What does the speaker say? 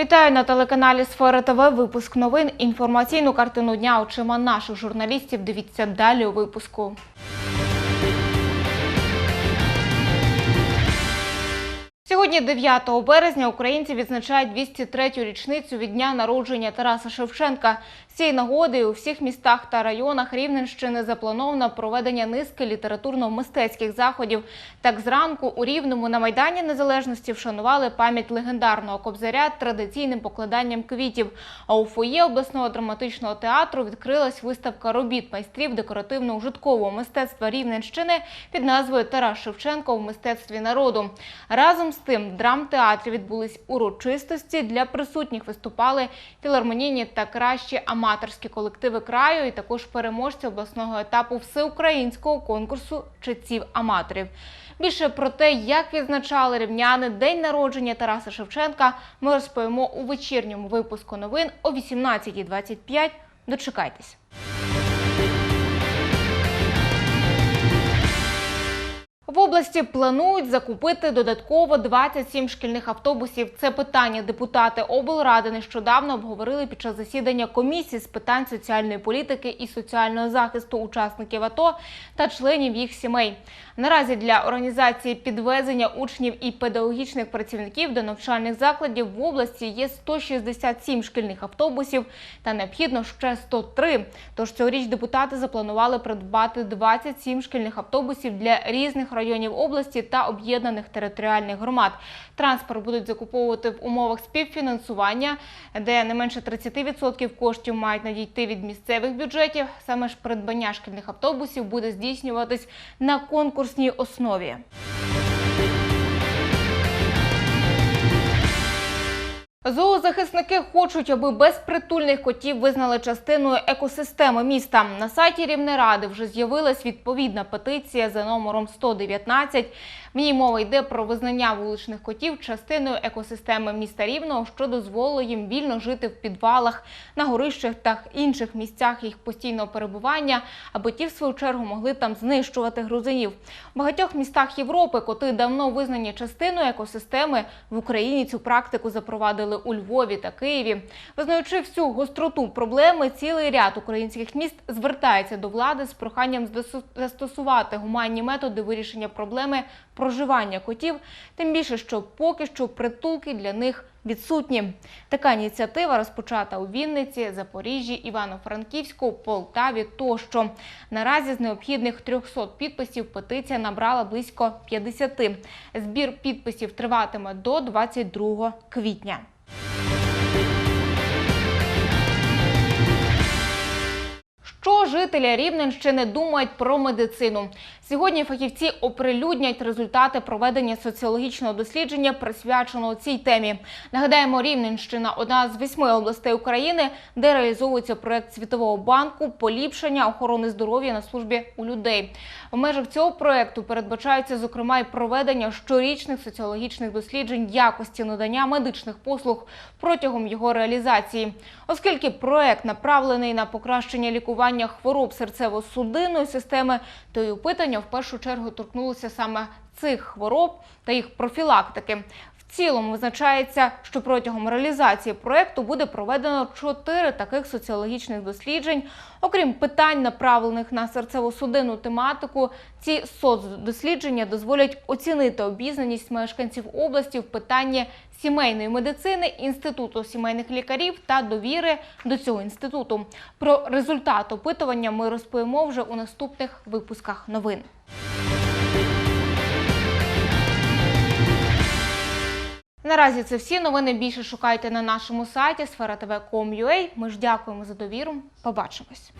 Вітаю на телеканалі Сфера ТВ. Випуск новин. Інформаційну картину дня очима наших журналістів. Дивіться далі у випуску. Сьогодні, 9 березня, українці відзначають 203-ю річницю від дня народження Тараса Шевченка. Цієї нагоди у всіх містах та районах Рівненщини заплановано проведення низки літературно-мистецьких заходів. Так зранку у Рівному на Майдані Незалежності вшанували пам'ять легендарного кобзаря традиційним покладанням квітів. А у фоє обласного драматичного театру відкрилась виставка робіт майстрів декоративно-ужиткового мистецтва Рівненщини під назвою Тарас Шевченко в мистецтві народу. Разом з тим, в драмтеатрі відбулись урочистості. Для присутніх виступали філармонійні та кращі аматорські колективи краю, і також переможці обласного етапу всеукраїнського конкурсу читців аматорів. Більше про те, як відзначали рівняни день народження Тараса Шевченка, ми розповімо у вечірньому випуску новин о 18.25. Дочекайтесь. В області планують закупити додатково 27 шкільних автобусів. Це питання депутати облради нещодавно обговорили під час засідання комісії з питань соціальної політики і соціального захисту учасників АТО та членів їх сімей. Наразі для організації підвезення учнів і педагогічних працівників до навчальних закладів в області є 167 шкільних автобусів та необхідно ще 103. Тож цьогоріч депутати запланували придбати 27 шкільних автобусів для різних районів області та об'єднаних територіальних громад. Транспорт будуть закуповувати в умовах співфінансування, де не менше 30% коштів мають надійти від місцевих бюджетів. Саме ж придбання шкільних автобусів буде здійснюватись на конкурсній основі. Зоозахисники хочуть, аби безпритульних котів визнали частиною екосистеми міста. На сайті Рівнеради вже з'явилась відповідна петиція за номером 119. В ній мова йде про визнання вуличних котів частиною екосистеми міста Рівного, що дозволило їм вільно жити в підвалах, на горищах та інших місцях їх постійного перебування, аби ті, в свою чергу, могли там знищувати грузинів. В багатьох містах Європи коти давно визнані частиною екосистеми. В Україні цю практику запровадили у Львові та Києві. Визнаючи всю гостроту проблеми, цілий ряд українських міст звертається до влади з проханням застосувати гуманні методи вирішення проблеми проживання котів, тим більше, що поки що притулки для них відсутні. Така ініціатива розпочата у Вінниці, Запоріжжі, Івано-Франківську, Полтаві тощо. Наразі з необхідних 300 підписів петиція набрала близько 50. Збір підписів триватиме до 22 квітня. Жителі Рівненщини думають про медицину? Сьогодні фахівці оприлюднять результати проведення соціологічного дослідження, присвяченого цій темі. Нагадаємо, Рівненщина одна з восьми областей України, де реалізовується проект Світового банку поліпшення охорони здоров'я на службі у людей. В межах цього проекту передбачається зокрема і проведення щорічних соціологічних досліджень якості надання медичних послуг протягом його реалізації, оскільки проект направлений на покращення лікування хвороб серцево-судинної системи, то й опитання в першу чергу торкнулося саме цих хвороб та їх профілактики. Цілому визначається, що протягом реалізації проекту буде проведено чотири таких соціологічних досліджень. Окрім питань, направлених на серцево-судинну тематику, ці соцдослідження дозволять оцінити обізнаність мешканців області в питанні сімейної медицини, інституту сімейних лікарів та довіри до цього інституту. Про результат опитування ми розповімо вже у наступних випусках новин. Наразі це всі новини. Більше шукайте на нашому сайті sfera.tv.com.ua. Ми ж дякуємо за довіру. Побачимось.